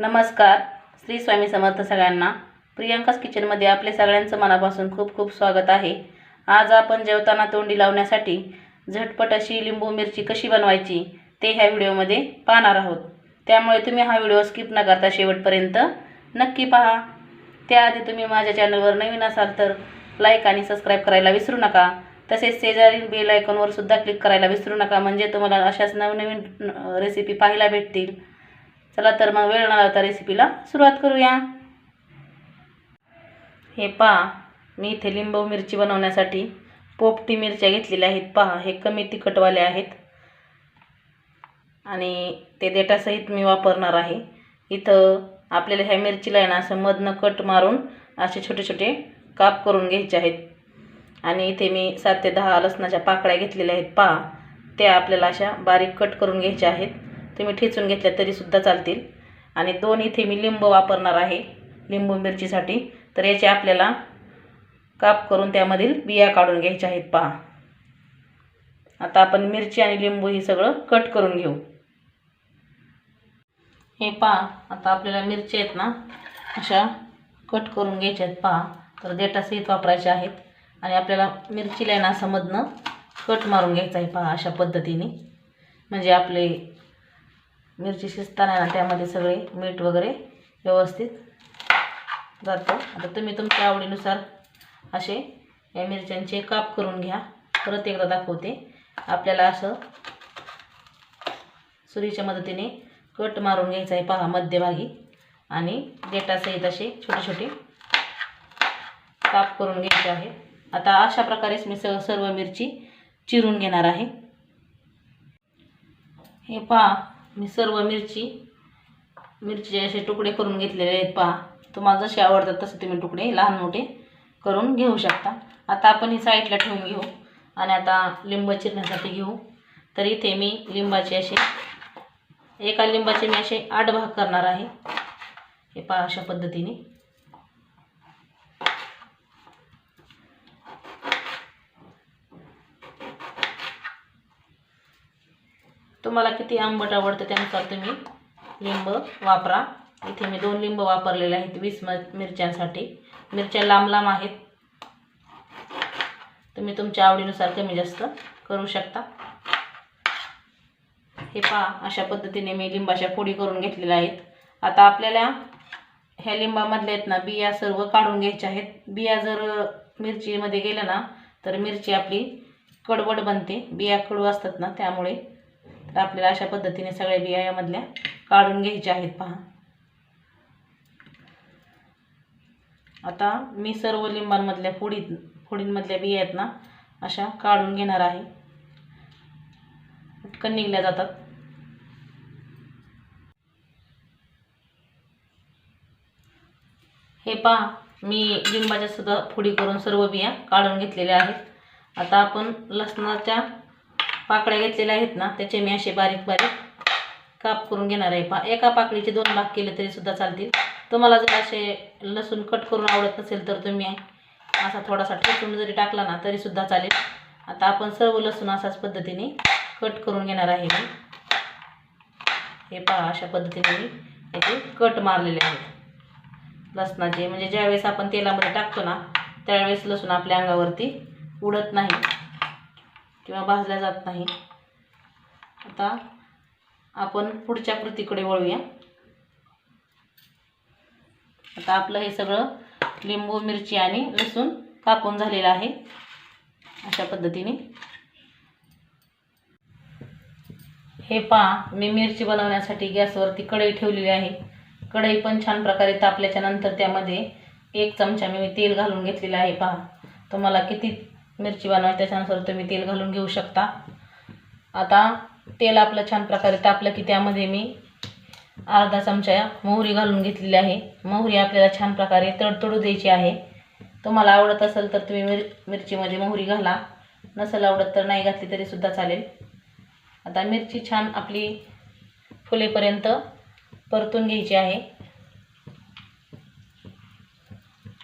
नमस्कार श्री स्वामी समर्थ सगळ्यांना. प्रियंकाच किचनमध्ये आपले सगळ्यांचं मनापासून खूप खूप स्वागत आहे. आज आपण जेवताना तोंडी लावण्यासाठी झटपट अशी लिंबू मिरची कशी बनवायची ते ह्या व्हिडिओमध्ये पाहणार आहोत. त्यामुळे तुम्ही हा व्हिडिओ स्किप न करता शेवटपर्यंत नक्की पहा. त्याआधी तुम्ही माझ्या चॅनलवर नवीन असाल तर लाईक आणि सबस्क्राईब करायला विसरू नका. तसेच शेजारील बेल आयकॉनवर सुद्धा क्लिक करायला विसरू नका. म्हणजे तुम्हाला अशाच नवनवीन रेसिपी पाहायला भेटतील. चला तर मग वेळ न लावता रेसिपीला सुरुवात करूया. हे पहा मी इथे लिंबू मिरची बनवण्यासाठी पोपटी मिरच्या घेतलेल्या आहेत. पहा हे कमी तिखटवाले आहेत. आणि ते देठासहित मी वापरणार आहे. इथं आपल्याला ह्या मिरचीला आहे ना असं मधनं कट मारून असे छोटे छोटे काप करून घ्यायचे आहेत. आणि इथे मी सात ते दहा लसणाच्या पाकळ्या घेतलेल्या आहेत. पहा त्या आपल्याला अशा बारीक कट करून घ्यायच्या आहेत. तुम्ही ठेचून घेतल्या तरीसुद्धा चालतील. आणि दोन इथे मी लिंब वापरणार आहे लिंबू मिरचीसाठी. तर याचे आपल्याला काप करून त्यामधील बिया काढून घ्यायच्या आहेत पहा. आता आपण मिरची आणि लिंबू हे सगळं कट करून घेऊ. हे पहा आता आपल्याला मिरची आहेत ना अशा कट करून घ्यायच्या आहेत पहा. तर देठासहित वापरायच्या आहेत. आणि आपल्याला मिरचीला लाईन ना असं मधनं कट मारून घ्यायचं आहे पहा अशा पद्धतीने. म्हणजे आपले मिरची शिजताना ना त्यामध्ये सगळे मीठ वगैरे व्यवस्थित जातं. आता तुम्ही तुमच्या आवडीनुसार असे या मिरच्यांचे काप करून घ्या. परत एकदा दाखवते. आपल्याला असं सुरीच्या मदतीने कट मारून घ्यायचं आहे. पहा मध्यभागी. आणि डेटासहित असे छोटे छोटे काप करून घ्यायचे आहे. आता अशा प्रकारेच मी स सर्व मिरची चिरून घेणार आहे. हे पहा मी सर्व मिरची मिरचीचे असे तुकडे करून घेतलेले आहेत पहा. तुम्हाला जसे आवडतात तसे तुम्ही तुकडे लहान मोठे करून घेऊ शकता. आता आपण ही साईडला ठेवून घेऊ आणि आता लिंब चिरण्यासाठी घेऊ. तर इथे मी लिंबाचे असे एका लिंबाचे मी असे आठ भाग करणार आहे. हे पहा अशा पद्धतीने. तुम्हाला किती आंबट आवडतं त्यानुसार तुम्ही लिंब वापरा. इथे मी दोन लिंब वापरलेले आहेत वीस म मिरच्यांसाठी. मिरच्या लांब लांब आहेत. तुम्ही तुमच्या आवडीनुसार कमी जास्त करू शकता. हे पहा अशा पद्धतीने मी लिंबाच्या फोडी करून घेतलेल्या आहेत. आता आपल्याला ह्या लिंबामधल्या आहेत ना बिया सर्व काढून घ्यायच्या आहेत. बिया जर मिरचीमध्ये गेल्या ना तर मिरची आपली कडवड बनते. बिया कडू असतात ना त्यामुळे तर आपल्याला अशा पद्धतीने सगळ्या बिया यामधल्या काढून घ्यायच्या आहेत पहा. आता मी सर्व लिंबांमधल्या फोडी फोडींमधल्या बिया आहेत ना अशा काढून घेणार आहे. पटकन निघल्या जातात. हे पहा मी लिंबाच्या सुद्धा फोडी करून सर्व बिया काढून घेतलेल्या आहेत. आता आपण लसणाच्या पाकळ्या घेतलेल्या आहेत ना त्याचे मी असे बारीक बारीक काप करून घेणार आहे. पा एका पाकळीचे दोन भाग केले तरी सुद्धा चालतील. तुम्हाला जर असे लसूण कट करून आवडत नसेल तर तुम्ही असा थोडासा ठेचून जरी टाकला ना तरी सुद्धा चालेल. आता आपण सर्व लसूण असाच पद्धतीने कट करून घेणार आहे मी. हे पहा अशा पद्धतीने मी याचे कट मारलेले आहेत. लसणाचे म्हणजे ज्यावेळेस आपण तेलामध्ये टाकतो ना त्यावेळेस लसूण आपल्या अंगावरती उडत नाही. किंवा भाजल्या जात नाही. आता आपण पुढच्या कृतीकडे वळूया. आता आपलं हे सगळं लिंबू मिरची आणि लसूण कापून झालेलं आहे. अशा पद्धतीने. हे पहा मी मिरची बनवण्यासाठी गॅसवरती कढई ठेवलेली आहे. कढई पण छान प्रकारे तापल्याच्या नंतर त्यामध्ये एक चमचा मी तेल घालून घेतलेलं आहे. पहा तुम्हाला किती मिरची बनवायची त्याच्यानुसार तुम्ही तेल घालून घेऊ शकता. आता तेल आपलं छान प्रकारे तापलं की त्यामध्ये मी अर्धा चमचा मोहरी घालून घेतलेली आहे. मोहरी आपल्याला छान प्रकारे तडतडू द्यायची आहे. तुम्हाला आवडत असेल तर तुम्ही मिर मिरचीमध्ये मोहरी घाला. नसेल आवडत तर नाही घातली तरीसुद्धा चालेल. आता मिरची छान आपली फुलेपर्यंत परतून घ्यायची आहे.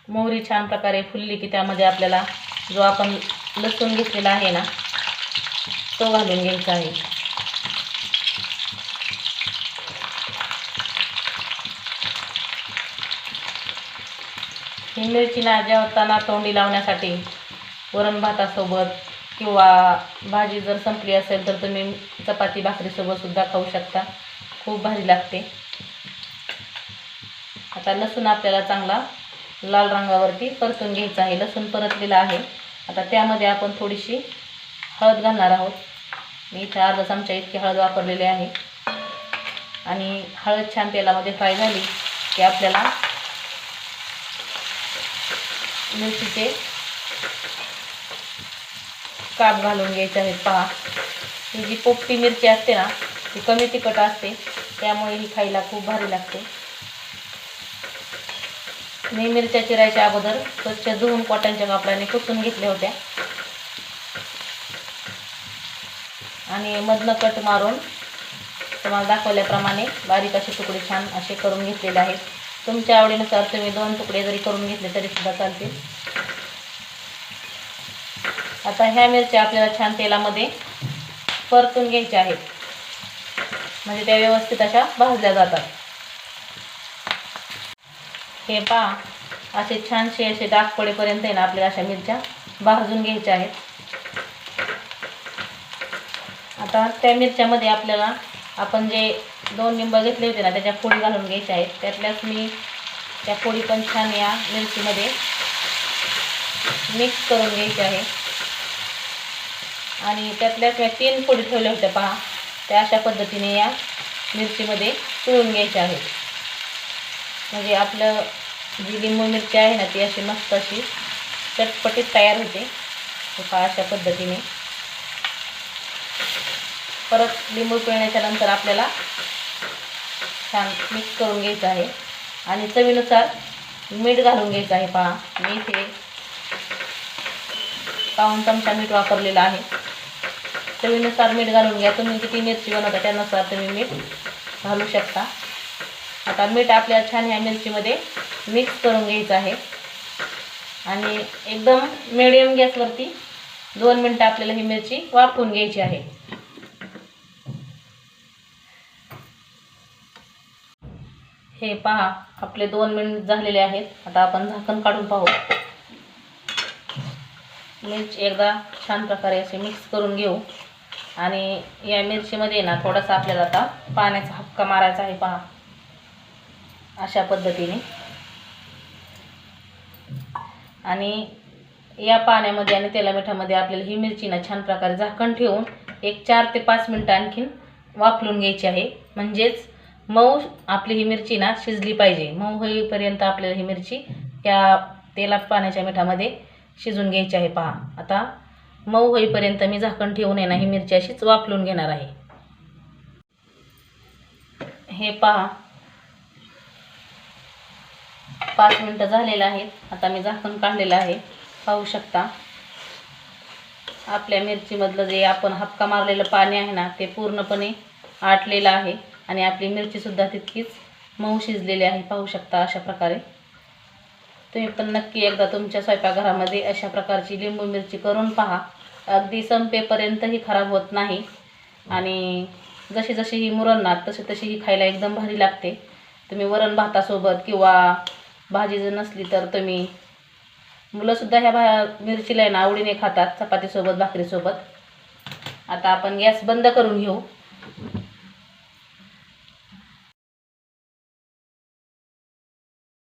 मोहरी छान प्रकारे फुलली की त्यामध्ये आपल्याला जो आपण लसूण घेतलेला आहे ना तो घालून घ्यायचा आहे. ही मिरची ना जेवताना तोंडी लावण्यासाठी वरण भातासोबत किंवा भाजी जर संपली असेल तर तुम्ही चपाती भाकरीसोबत सुद्धा खाऊ शकता. खूप भारी लागते. आता लसूण आपल्याला चांगला लाल रंगावरती परतून घ्यायचं आहे. लसूण परतलेला आहे. आता त्यामध्ये आपण थोडीशी हळद घालणार आहोत. मी इथे अर्धा चमचा इतकी हळद वापरलेली आहे. आणि हळद छान तेलामध्ये फ्राय झाली की आपल्याला मिरचीचे काप घालून घ्यायचे आहेत. पहा. ही जी पोपटी मिरची असते ना ती कमी तिखट असते. त्यामुळे ही खायला खूप भारी लागते. मी मिरच्या चिरायच्या अगोदर स्वच्छ धुवून कॉटनच्या कापडाने कुसून घेतल्या होत्या. आणि मधनं कट मारून तुम्हाला दाखवल्याप्रमाणे बारीक असे तुकडे छान असे करून घेतलेले आहेत. तुमच्या आवडीनुसार तुम्ही दोन तुकडे जरी करून घेतले तरी सुद्धा चालतील. आता ह्या मिरच्या आपल्याला छान तेलामध्ये परतून घ्यायच्या आहेत. म्हणजे त्या व्यवस्थित अशा भाजल्या जातात. हे पहा असे छानसे असे डाग पडेपर्यंत आहे ना आपल्याला अशा मिरच्या भाजून घ्यायच्या आहेत. आता त्या मिरच्यामध्ये आपल्याला आपण जे दोन लिंब घेतले होते ना त्याच्या फोडी घालून घ्यायच्या आहेत. त्यातल्याच मी त्या फोडी पण छान या मिरचीमध्ये मिक्स करून घ्यायचे आहे. आणि त्यातल्याच मी तीन फोडी ठेवल्या होत्या पहा त्या अशा पद्धतीने या मिरचीमध्ये पिळून घ्यायच्या आहेत. म्हणजे आपलं जी लिंबू मिरची आहे ना ती अशी मस्त अशी चटपटीत तयार होते. अशा पद्धतीने. परत लिंबू पिळण्याच्या नंतर आपल्याला छान मिक्स करून घ्यायचं आहे. आणि चवीनुसार मीठ घालून घ्यायचं आहे पहा. मी इथे पाऊन चमचा मीठ वापरलेलं आहे. चवीनुसार मीठ घालून घ्या. तुम्ही किती मिरची बनवता त्यानुसार तुम्ही मीठ घालू शकता. आता मीठ आपल्याला छान ह्या मिरचीमध्ये मिक्स करून घ्यायचं आहे. आणि एकदम मिडियम गॅसवरती दोन मिनटं आपल्याला ही मिरची वाफवून घ्यायची आहे. हे पहा आपले दोन मिनिट झालेले आहेत. आता आपण झाकण काढून पाहू. मिरची एकदा छान प्रकारे असे मिक्स करून घेऊ. आणि या मिरचीमध्ये ना थोडासा आपल्याला आता पाण्याचा हक्का मारायचा आहे पहा. अशा पद्धतीने. आणि या पाण्यामध्ये आणि तेला मिठामध्ये आपल्याला ही मिरची ना छान प्रकारे झाकण ठेवून एक चार ते पाच मिनटं आणखीन वाफलून घ्यायची आहे. म्हणजेच मऊ आपली ही मिरची ना शिजली पाहिजे. मऊ होईपर्यंत आपल्याला ही मिरची या तेला पाण्याच्या मिठामध्ये शिजून घ्यायची आहे. पहा आता मऊ होईपर्यंत मी झाकण ठेवून आहे ना ही मिरची अशीच वाफलून घेणार आहे. हे पहा पाच मिनटं झालेलं आहेत आता मी झाकण काढलेलं आहे. पाहू शकता. आपल्या मिरचीमधलं जे आपण हपका मारलेलं पाणी आहे ना ते पूर्णपणे आटलेलं आहे. आणि आपली मिरचीसुद्धा तितकीच मऊ शिजलेली आहे. पाहू शकता अशा प्रकारे. तुम्ही पण नक्की एकदा तुमच्या स्वयंपाकघरामध्ये अशा प्रकारची लिंबू मिरची करून पहा. अगदी संपेपर्यंतही खराब होत नाही. आणि जशी जशी ही मुरणार तशी तशी ही खायला एकदम भारी लागते. तुम्ही वरण भातासोबत किंवा भाजी जर नसली तर तुम्ही मुलंसुद्धा ह्या भा मिरचीला आहे ना आवडीने खातात चपातीसोबत भाकरीसोबत. आता आपण गॅस बंद करून घेऊ.